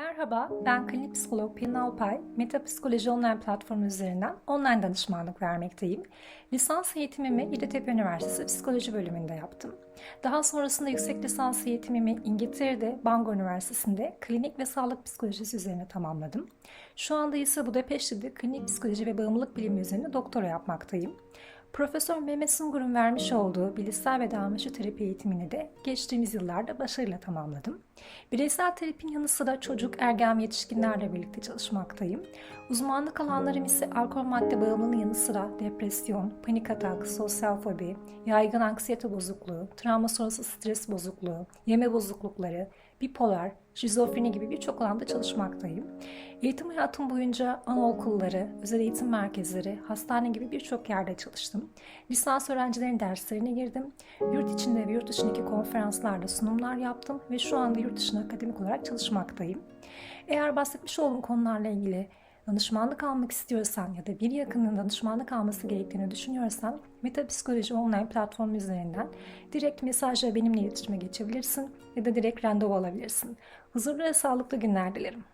Merhaba, ben klinik psikolog Pelin Alpay. Metapsikoloji online platformu üzerinden online danışmanlık vermekteyim. Lisans eğitimimi Yeditepe Üniversitesi Psikoloji bölümünde yaptım. Daha sonrasında yüksek lisans eğitimimi İngiltere'de Bangor Üniversitesi'nde klinik ve sağlık psikolojisi üzerine tamamladım. Şu anda ise Budapeşte'de klinik psikoloji ve bağımlılık bilimi üzerine doktora yapmaktayım. Profesör Mehmet Sungur'un vermiş olduğu bilişsel ve davranışçı terapi eğitimini de geçtiğimiz yıllarda başarıyla tamamladım. Bireysel terapinin yanı sıra çocuk, ergen ve yetişkinlerle birlikte çalışmaktayım. Uzmanlık alanlarım ise alkol madde bağımlılığının yanı sıra depresyon, panik atak, sosyal fobi, yaygın anksiyete bozukluğu, travma sonrası stres bozukluğu, yeme bozuklukları, bipolar, şizofreni gibi birçok alanda çalışmaktayım. Eğitim hayatım boyunca anaokulları, özel eğitim merkezleri, hastane gibi birçok yerde çalıştım. Lisans öğrencilerin derslerine girdim. Yurt içinde ve yurt dışındaki konferanslarda sunumlar yaptım ve şu anda yurt dışında akademik olarak çalışmaktayım. Eğer bahsetmiş olduğum konularla ilgili danışmanlık almak istiyorsan ya da bir yakının danışmanlık alması gerektiğini düşünüyorsan Metapsikoloji online platformu üzerinden direkt mesajla benimle iletişime geçebilirsin ya da direkt randevu alabilirsin. Huzurlu ve sağlıklı günler dilerim.